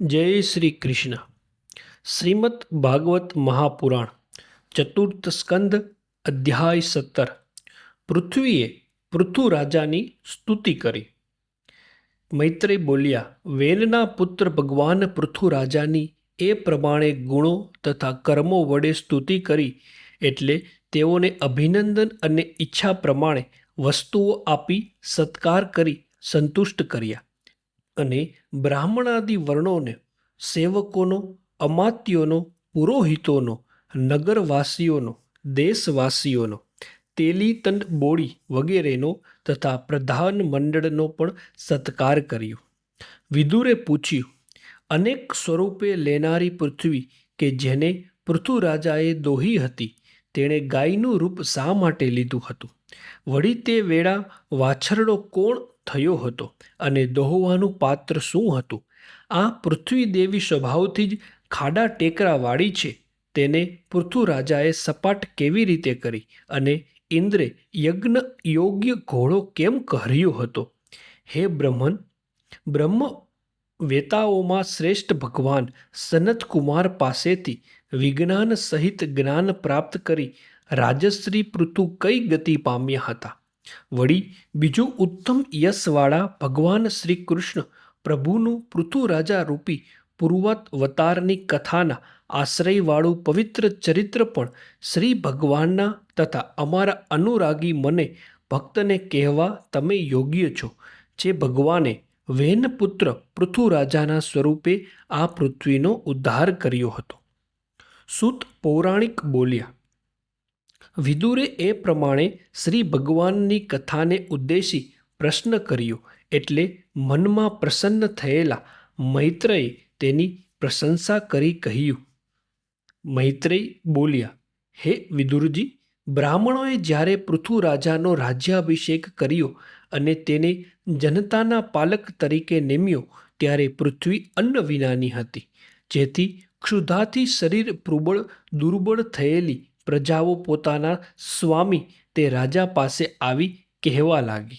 જય શ્રી કૃષ્ણ. શ્રીમદ ભાગવત મહાપુરાણ, ચતુર્થ સ્કંદ, અધ્યાય સત્તર. પૃથ્વીએ પૃથુ રાજાની સ્તુતિ કરી. મૈત્રી બોલ્યા વેનના પુત્ર ભગવાન પૃથુ રાજાની એ પ્રમાણે ગુણો તથા કર્મો વડે સ્તુતિ કરી એટલે તેઓને અભિનંદન અને ઈચ્છા પ્રમાણે વસ્તુઓ આપી સત્કાર કરી સંતુષ્ટ કર્યા. અને બ્રાહ્મણાદિ વર્ણોને, સેવકોનો, અમાત્યોનો, પુરોહિતોનો, નગરવાસીઓનો, દેશવાસીઓનો, તેલીતંડ બોળી વગેરેનો તથા પ્રધાન મંડળનો પણ સત્કાર કર્યો. વિદુરે પૂછ્યું, અનેક સ્વરૂપે લેનારી પૃથ્વી કે જેને પૃથુરાજાએ દોહી હતી, તેણે ગાયનું રૂપ શા માટે લીધું હતું? વળી તે વેળા વાછરડો કોણ થયો હતો અને દોહવાનું પાત્ર શું હતું? આ પૃથ્વી દેવી સ્વભાવથી જ ખાડા ટેકરાવાળી છે. તેને પૃથુ રાજાએ સપાટ કેવી રીતે કરી અને ઇન્દ્રે યજ્ઞ યોગ્ય ઘોડો કેમ કર્યો હતો? હે બ્રહ્મન બ્રહ્મ વેતાઓમાં શ્રેષ્ઠ ભગવાન સનતકુમાર પાસેથી વિજ્ઞાન સહિત જ્ઞાન પ્રાપ્ત કરી રાજશ્રી પૃથુ કઈ ગતિ પામ્યા હતા? વળી બીજું ઉત્તમ યશવાળા ભગવાન શ્રી કૃષ્ણ પ્રભુનું પૃથુરાજા રૂપી પૂર્વતવતારની કથાના આશ્રયવાળું પવિત્ર ચરિત્ર પણ શ્રી ભગવાનના તથા અમારા અનુરાગી મને ભક્તને કહેવા તમે યોગ્ય છો, જે ભગવાને વેનપુત્ર પૃથુરાજાના સ્વરૂપે આ પૃથ્વીનો ઉદ્ધાર કર્યો હતો. સુત પૌરાણિક બોલ્યા વિદુરે એ પ્રમાણે શ્રી ભગવાનની કથાને ઉદ્દેશી પ્રશ્ન કર્યો એટલે મનમાં પ્રસન્ન થયેલા મૈત્રેય તેની પ્રશંસા કરી કહ્યું. મૈત્રેય બોલ્યા, હે વિદુરજી, બ્રાહ્મણોએ જ્યારે પૃથુ રાજાનો રાજ્યાભિષેક કર્યો અને તેને જનતાના પાલક તરીકે નિમ્યો ત્યારે પૃથ્વી અન્ન વિનાની હતી, જેથી ક્ષુધાથી શરીર પ્રબળ દુર્બળ થયેલી પ્રજાઓ પોતાના સ્વામી તે રાજા પાસે આવી કહેવા લાગી,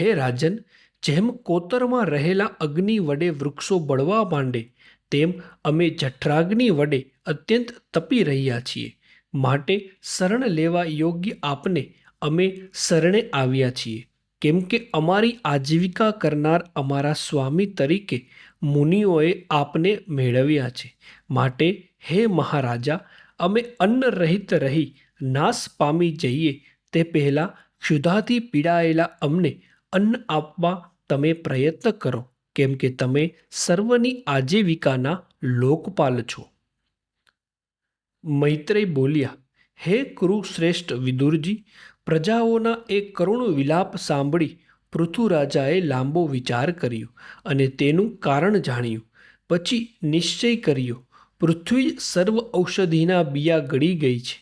હે રાજન, જેમ કોતરમાં રહેલા અગ્નિ વડે વૃક્ષો બળવા માંડે, તેમ અમે જઠરાગ્નિ વડે અત્યંત તપી રહ્યા છીએ. માટે શરણ લેવા યોગ્ય આપને અમે શરણે આવ્યા છીએ. કેમ કે અમારી આજીવિકા કરનાર અમારા સ્વામી તરીકે મુનિઓએ આપને મેળવ્યા છે. માટે હે મહારાજા અમે અન્ન રહિત રહી નાશ પામી જઈએ તે પહેલાં ક્ષુધાથી પીડાયેલા અમને અન્ન આપવા તમે પ્રયત્ન કરો, કેમ કે તમે સર્વની આજીવિકાના લોકપાલ છો. મૈત્રેય બોલ્યા, હે કુરુશ્રેષ્ઠ વિદુરજી, પ્રજાઓના એ કરુણ વિલાપ સાંભળી પૃથુરાજાએ લાંબો વિચાર કર્યો અને તેનું કારણ જાણ્યું. પછી નિશ્ચય કર્યો પૃથ્વી સર્વ ઔષધિના બિયા ગળી ગઈ છે.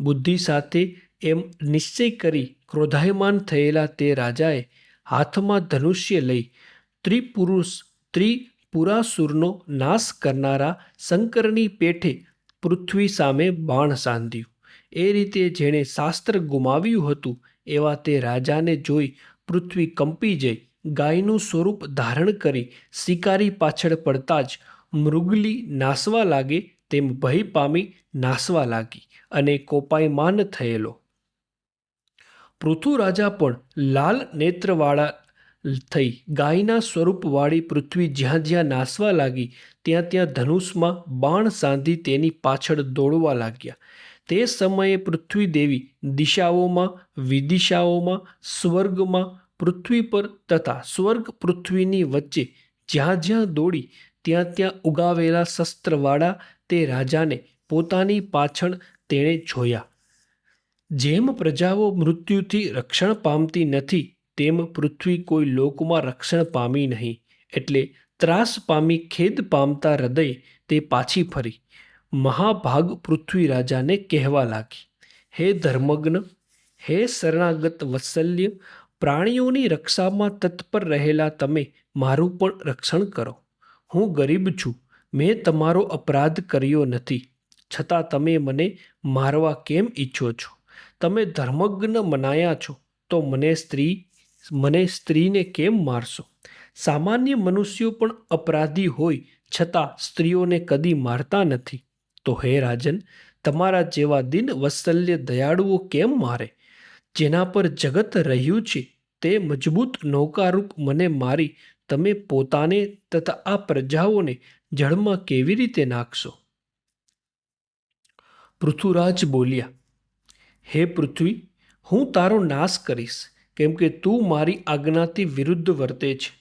બુદ્ધિ સાથે એમ નિશ્ચય કરી ક્રોધાયમાન થયેલા તે રાજાએ હાથમાં ધનુષ્ય લઈ ત્રિપુરુષ ત્રિપુરાસુરનો નાશ કરનારા શંકરની પેઠે પૃથ્વી સામે બાણ સાંધ્યું. એ રીતે જેણે શાસ્ત્ર ગુમાવ્યું હતું એવા તે રાજાને જોઈ પૃથ્વી કંપી જઈ ગાયનું સ્વરૂપ ધારણ કરી શિકારી પાછળ પડતા જ મૃગલી નાસવા લાગે, તેમ ભય પામી નાસવા લાગી અને કોપાયમાન થયેલો. પૃથુ પણ લાલ નેત્રવાળા થઈ ગાયના સ્વરૂપવાળી પૃથ્વી જ્યાં જ્યાં નાસવા લાગી, ત્યાં ત્યાં ધનુષમાં બાણ સાંધી તેની પાછળ દોડવા લાગ્યા. તે સમયે પૃથ્વી દેવી દિશાઓમાં, વિદિશાઓમાં, સ્વર્ગમાં પૃથ્વી પર તથા સ્વર્ગ પૃથ્વીની વચ્ચે જ્યાં જ્યાં દોડી ત્યાં ત્યાં ઉગાવેલા શસ્ત્રવાળા તે રાજાને પોતાની પાછળ તેણે જોયા. જેમ પ્રજાઓ મૃત્યુથી રક્ષણ પામતી નથી, તેમ પૃથ્વી કોઈ લોકમાં રક્ષણ પામી નહીં, એટલે ત્રાસ પામી ખેદ પામતા હૃદય તે પાછી ફરી. મહાભાગ પૃથ્વી રાજાને કહેવા લાગી, હે ધર્મગ્ન, હે શરણાગત વત્સલ્ય, પ્રાણીઓની રક્ષામાં તત્પર રહેલા તમે મારું પણ રક્ષણ કરો. હું ગરીબ છું, મેં તમારો અપરાધ કર્યો નથી. છતાં તમે મને મારવા કેમ ઈચ્છો છો? તમે ધર્મજ્ઞ મનાયા છો, તો મને સ્ત્રી, મને સ્ત્રીને કેમ મારશો? સામાન્ય મનુષ્યો પણ અપરાધી હોય, છતાં સ્ત્રીઓને કદી મારતા નથી. તો હે રાજન, તમારા જેવા દિન વત્સલ્ય દયાળુઓ કેમ મારે? જેના પર જગત રહ્યું છે, તે મજબૂત નૌકારૂપ મને મારી તમે પોતાને તથા આ પ્રજાઓને જળમાં કેવી રીતે નાખશો? પૃથુરાજ બોલ્યા, હે પૃથ્વી, હું તારો નાશ કરીશ, કેમ કે તું મારી આજ્ઞાથી વિરુદ્ધ વર્તે છે.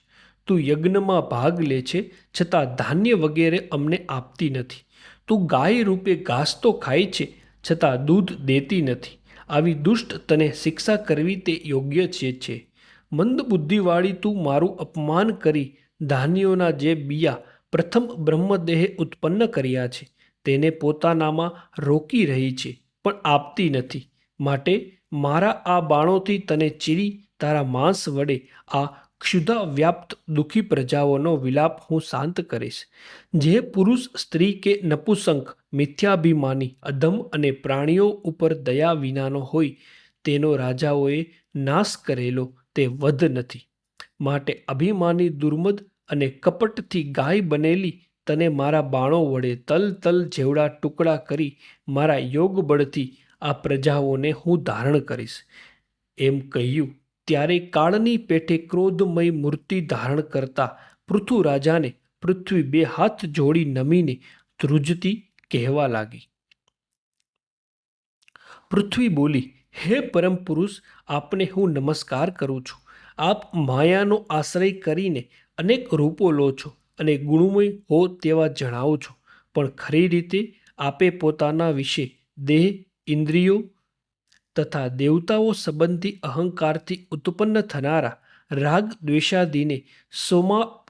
તું યજ્ઞમાં ભાગ લે છે, છતાં ધાન્ય વગેરે અમને આપતી નથી. તું ગાય રૂપે ઘાસ તો ખાય છે, છતાં દૂધ દેતી નથી. આવી દુષ્ટ તને શિક્ષા કરવી તે યોગ્ય છે. છે મંદ બુદ્ધિવાળી તું મારું અપમાન કરી ધાન્યોના જે બિયા પ્રથમ બ્રહ્મદેહે ઉત્પન્ન કર્યા છે, તેને પોતાનામાં રોકી રહી છે, પણ આપતી નથી. માટે મારા આ બાણોથી તને ચીરી, તારા માંસ વડે આ ક્ષુધા વ્યાપ્ત દુઃખી પ્રજાઓનો વિલાપ હું શાંત કરીશ. જે પુરુષ સ્ત્રી કે નપુસંક, મિથ્યાભિમાની, અધમ અને પ્રાણીઓ ઉપર દયા વિનાનો હોય, તેનો રાજાઓએ નાશ કરેલો તે વધ નથી. માટે અભિમાની દુર્મદ અને કપટથી ગાય બનેલી તને મારા બાણો વડે તલ તલ જેવડા ટુકડા કરી મારા યોગ બળથી આ પ્રજાઓને હું ધારણ કરીશ. એમ કહ્યું. ત્યારે કાળની પેઠે ક્રોધમય મૂર્તિ ધારણ કરતા પૃથુ રાજાને પૃથ્વી બે હાથ જોડી નમીને ધ્રુજતી કહેવા લાગી. પૃથ્વી બોલી હે પરમ પુરુષ, આપને હું નમસ્કાર કરું છું. આપ માયાનો આશ્રય કરીને અનેક રૂપો લો છો અને ગુણમય હો તેવા જણાવો છો. પણ ખરી રીતે આપે પોતાના વિશે દેહ, ઇન્દ્રિયો તથા દેવતાઓ સંબંધી અહંકારથી ઉત્પન્ન થનારા રાગ દ્વેષાદીને સોમા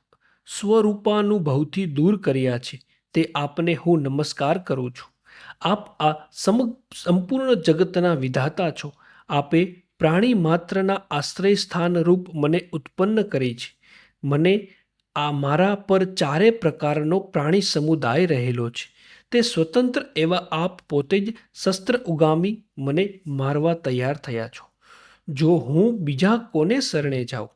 સ્વરૂપાનુભવથી દૂર કર્યા છે. તે આપને હું નમસ્કાર કરું છું. આપ આ સમ સંપૂર્ણ જગતના વિધાતા છો. આપે પ્રાણી માત્રના આશ્રય સ્થાન રૂપ મને ઉત્પન્ન કરી છે. મને આ મારા પર ચારે પ્રકારનો પ્રાણી સમુદાય રહેલો છે. તે સ્વતંત્ર એવા આપ પોતે જ શસ્ત્ર ઉગામી મને મારવા તૈયાર થયા છો. જો હું બીજા કોને શરણે જાઉં?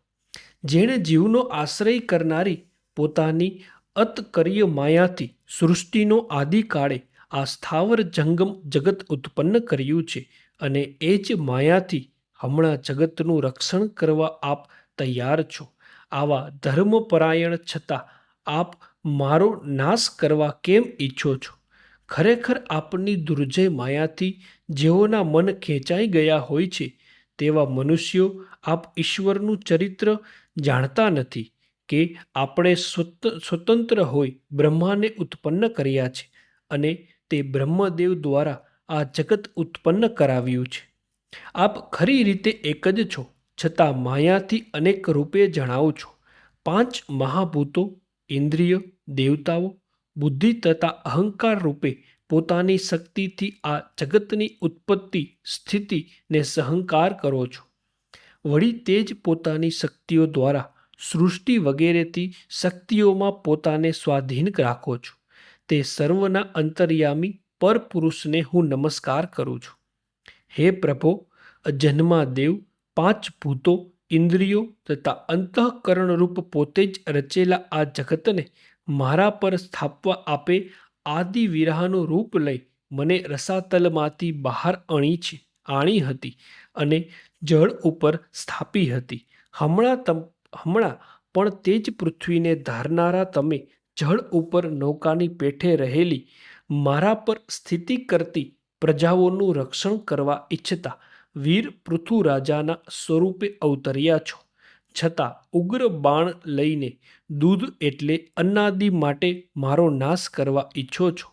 જેણે જીવનો આશ્રય કરનારી પોતાની અતકર્ય માયાથી સૃષ્ટિનો આદિકાળે આ સ્થાવર જંગમ જગત ઉત્પન્ન કર્યું છે અને એ જ માયાથી હમણાં જગતનું રક્ષણ કરવા આપ તૈયાર છો. આવા ધર્મપરાયણ છતાં આપ મારો નાશ કરવા કેમ ઈચ્છો છો? ખરેખર આપની દુર્જય માયાથી જેઓના મન ખેંચાઈ ગયા હોય છે, તેવા મનુષ્યો આપ ઈશ્વરનું ચરિત્ર જાણતા નથી કે આપણે સ્વતંત્ર હોય બ્રહ્માને ઉત્પન્ન કર્યા છે અને તે બ્રહ્મદેવ દ્વારા આ જગત ઉત્પન્ન કરાવ્યું છે. આપ ખરી રીતે એક જ છો, છતાં માયાથી અનેક રૂપે જણાવો છો. પાંચ મહાભૂતો, ઇન્દ્રિય, દેવતાઓ, બુદ્ધિ તથા અહંકાર રૂપે પોતાની શક્તિથી આ જગતની ઉત્પત્તિ સ્થિતિને સહંકાર કરો છો. વળી તે જ પોતાની શક્તિઓ દ્વારા સૃષ્ટિ વગેરેથી શક્તિઓમાં પોતાને સ્વાધીન રાખો છો. તે સર્વના અંતર્યામી પરપુરુષને હું નમસ્કાર કરું છું. હે પ્રભો અજન્મા દેવ પાંચ ભૂતો, ઇન્દ્રિયો તથા અંતઃકરણરૂપ પોતે જ રચેલા આ જગતને મારા પર સ્થાપવા આપે આદિ વિરાહનું રૂપ લઈ મને રસાતલમાંથી બહાર અણી છે, આણી હતી અને જળ ઉપર સ્થાપી હતી. હમણાં તમ, હમણાં પણ તે જ પૃથ્વીને ધારનારા તમે જળ ઉપર નૌકાની પેઠે રહેલી મારા પર સ્થિતિ કરતી પ્રજાઓનું રક્ષણ કરવા ઈચ્છતા વીર પૃથુરાજાના સ્વરૂપે અવતર્યા છો. છતાં ઉગ્ર બાણ લઈને દૂધ એટલે અન્નાદિ માટે મારો નાશ કરવા ઈચ્છો છો.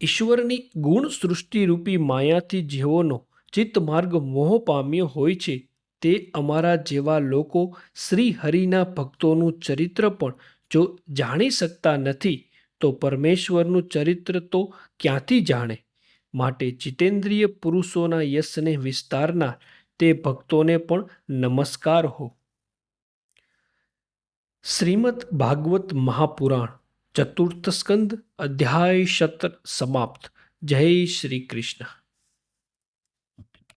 ઈશ્વરની ગુણ સૃષ્ટિરૂપી માયાથી જેઓનો ચિત્તમાર્ગ મોહ પામ્યો હોય છે, તે અમારા જેવા લોકો શ્રી હરિના ભક્તોનું ચરિત્ર પણ જો જાણી શકતા નથી, તો પરમેશ્વરનું ચરિત્ર તો ક્યાંથી જાણે? માટે જીતેન્દ્રિય પુરુષોના યશને વિસ્તારના તે ભક્તોને પણ નમસ્કાર હો. શ્રીમદ ભાગવત મહાપુરાણ ચતુર્થ સ્કંદ અધ્યાય સત્ર સમાપ્ત. જય શ્રી કૃષ્ણ.